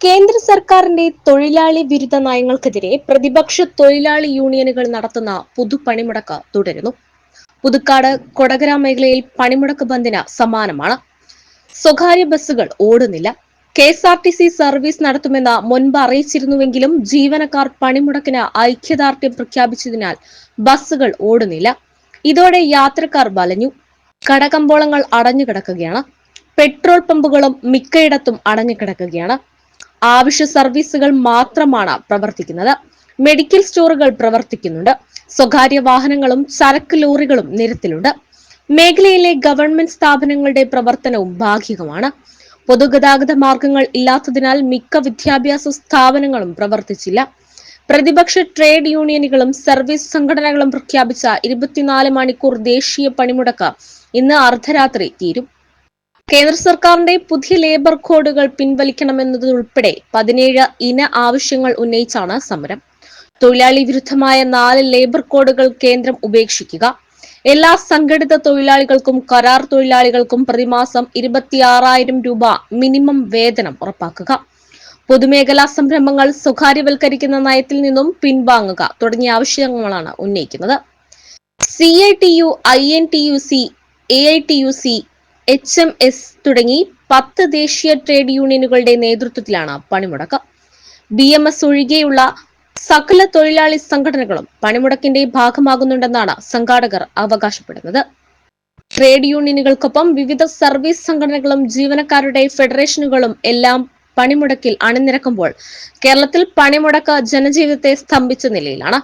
കേന്ദ്ര സർക്കാരിന്റെ തൊഴിലാളി വിരുദ്ധ നയങ്ങൾക്കെതിരെ പ്രതിപക്ഷ തൊഴിലാളി യൂണിയനുകൾ നടത്തുന്ന പുതുപണിമുടക്ക് തുടരുന്നു. പുതുക്കാട് കൊടകര മേഖലയിൽ പണിമുടക്ക് ബന്ദിന് സമാനമാണ് സ്വകാര്യ ബസ്സുകൾ ഓടുന്നില്ല. K S R T C service നടത്തുമെന്ന് മുൻപ് അറിയിച്ചിരുന്നുവെങ്കിലും ജീവനക്കാർ പണിമുടക്കിന് ഐക്യദാർഢ്യം പ്രഖ്യാപിച്ചതിനാൽ ബസ്സുകൾ ഓടുന്നില്ല. ഇതോടെ യാത്രക്കാർ വലഞ്ഞു. കടകമ്പോളങ്ങൾ അടഞ്ഞുകിടക്കുകയാണ്. പെട്രോൾ പമ്പുകളും മിക്കയിടത്തും അടഞ്ഞുകിടക്കുകയാണ്. ആവശ്യ സർവീസുകൾ മാത്രമാണ് പ്രവർത്തിക്കുന്നത്. മെഡിക്കൽ സ്റ്റോറുകൾ പ്രവർത്തിക്കുന്നുണ്ട്. സ്വകാര്യ വാഹനങ്ങളും ചരക്ക് ലോറികളും നിരത്തിലുണ്ട്. മേഖലയിലെ ഗവൺമെന്റ് സ്ഥാപനങ്ങളുടെ പ്രവർത്തനവും ഭാഗികമാണ്. പൊതുഗതാഗത മാർഗങ്ങൾ ഇല്ലാത്തതിനാൽ മിക്ക വിദ്യാഭ്യാസ സ്ഥാപനങ്ങളും പ്രവർത്തിച്ചില്ല. പ്രതിപക്ഷ ട്രേഡ് യൂണിയനുകളും സർവീസ് സംഘടനകളും പ്രഖ്യാപിച്ച ഇരുപത്തിനാല് മണിക്കൂർ ദേശീയ പണിമുടക്ക് ഇന്ന് അർദ്ധരാത്രി തീരും. കേന്ദ്ര സർക്കാരിന്റെ പുതിയ ലേബർ കോഡുകൾ പിൻവലിക്കണമെന്നതുൾപ്പെടെ പതിനേഴ് ഇന ആവശ്യങ്ങൾ ഉന്നയിച്ചാണ് സമരം. തൊഴിലാളി വിരുദ്ധമായ നാല് ലേബർ കോഡുകൾ കേന്ദ്രം ഉപേക്ഷിക്കുക. എല്ലാ സംഘടിത തൊഴിലാളികൾക്കും കരാർ തൊഴിലാളികൾക്കും പ്രതിമാസം ഇരുപത്തിയാറായിരം രൂപ മിനിമം വേതനം ഉറപ്പാക്കുക. പൊതുമേഖലാ സംരംഭങ്ങൾ സ്വകാര്യവൽക്കരിക്കുന്ന നയത്തിൽ നിന്നും പിൻവാങ്ങുക തുടങ്ങിയ ആവശ്യങ്ങളാണ് ഉന്നയിക്കുന്നത്. C I T U I N T U C A I T U C H M S തുടങ്ങി പത്ത് ദേശീയ ട്രേഡ് യൂണിയനുകളുടെ നേതൃത്വത്തിലാണ് പണിമുടക്ക്. ബി എം എസ് ഒഴികെയുള്ള സകല തൊഴിലാളി സംഘടനകളും പണിമുടക്കിന്റെ ഭാഗമാകുന്നുണ്ടെന്നാണ് സംഘാടകർ അവകാശപ്പെടുന്നത്. ട്രേഡ് യൂണിയനുകൾക്കൊപ്പം വിവിധ സർവീസ് സംഘടനകളും ജീവനക്കാരുടെ ഫെഡറേഷനുകളും എല്ലാം പണിമുടക്കിൽ അണിനിരക്കുമ്പോൾ കേരളത്തിൽ പണിമുടക്ക് ജനജീവിതത്തെ സ്തംഭിച്ച നിലയിലാണ്.